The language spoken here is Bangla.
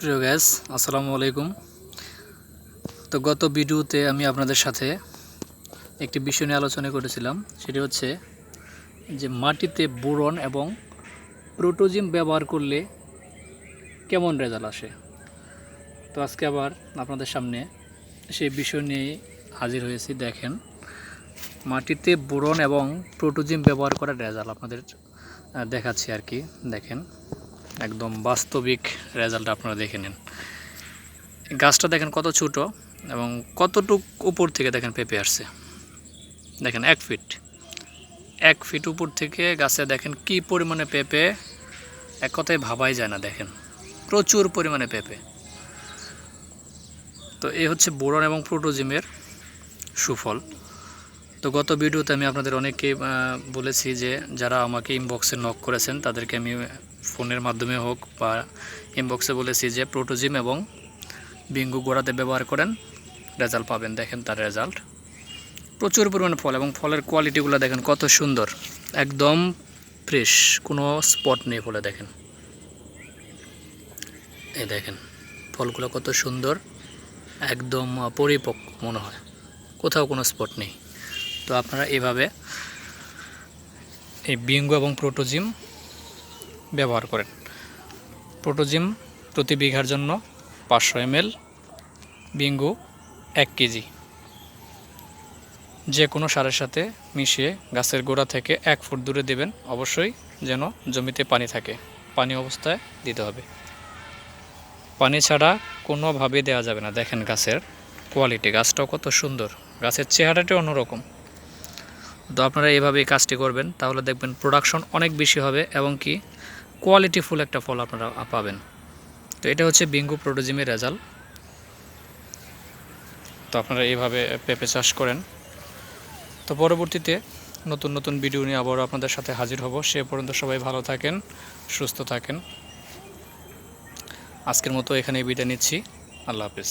প্রিয় গ্যাস আসসালামু আলাইকুম। তো গত ভিডিওতে আমি আপনাদের সাথে একটি বিষয় নিয়ে আলোচনা করেছিলাম। সেটি হচ্ছে যে মাটিতে বোরন এবং প্রোটোজিম ব্যবহার করলে কেমন রেজাল্ট আসে? তো আজকে আবার আপনাদের সামনে সেই বিষয় নিয়ে হাজির হয়েছি। দেখেন, মাটিতে বোরন এবং প্রোটোজিম ব্যবহার করার রেজাল্ট আপনাদের দেখাচ্ছি আর কি। দেখেন একদম বাস্তবিক রেজাল্ট আপনারা দেখে নিন। গাছটা দেখেন কত ছোট এবং কতটুক উপর থেকে দেখেন পেঁপে আসছে। দেখেন এক ফিট এক ফিট উপর থেকে গাছে দেখেন কি পরিমাণে পেঁপে, এক কথায় ভাবাই যায় না দেখেন। প্রচুর পরিমাণে পেঁপে। তো এই হচ্ছে বোরন এবং প্রোটোজিমের সুফল। তো গত ভিডিওতে আমি আপনাদের অনেককে বলেছি যে যারা আমাকে ইনবক্সে নক করেছেন, তাদেরকে আমি ফোনের মাধ্যমে হোক বা ইনবক্সে বলেছি যে প্রোটোজিম এবং বিঙ্গু গোড়াতে ব্যবহার করেন রেজাল্ট পাবেন। দেখেন তার রেজাল্ট প্রচুর পরিমাণে ফল এবং ফলের কোয়ালিটিগুলো দেখেন কত সুন্দর। একদম ফ্রেশ কোনো স্পট নেই ফলে দেখেন। এই দেখেন, ফলগুলো কত সুন্দর, একদম পরিপক্ক মনে হয়। কোথাও কোনো স্পট নেই। তো আপনারা এভাবে এই বিঙ্গু এবং প্রোটোজিম ব্যবহার করেন। প্রোটোজিম প্রতি বিঘার জন্য পাঁচশো এমএল, বিঙ্গু এক কেজি। যে কোনো সারের সাথে মিশিয়ে গাছের গোড়া থেকে এক ফুট দূরে দেবেন, অবশ্যই যেন জমিতে পানি থাকে। পানি অবস্থায় দিতে হবে। পানি ছাড়া কোনোভাবে দেওয়া যাবে না। দেখেন গাছের কোয়ালিটি, গাছটাও কত সুন্দর। গাছের চেহারাটি অন্যরকম। তো আপনারা এইভাবে এই কাজটি করবেন, তাহলে দেখবেন প্রোডাকশন অনেক বেশি হবে এবং কি কোয়ালিটিফুল একটা ফল আপনারা পাবেন। তো এটা হচ্ছে বিঙ্গু প্রোটোজিমের রেজাল্ট তো আপনারা এইভাবে পেঁপে চাষ করেন। তো পরবর্তীতে নতুন নতুন ভিডিও নিয়ে আবারও আপনাদের সাথে হাজির হব। সে পর্যন্ত সবাই ভালো থাকেন, সুস্থ থাকেন। আজকের মতো এখানে বিদায় নিচ্ছি। আল্লাহ হাফিজ।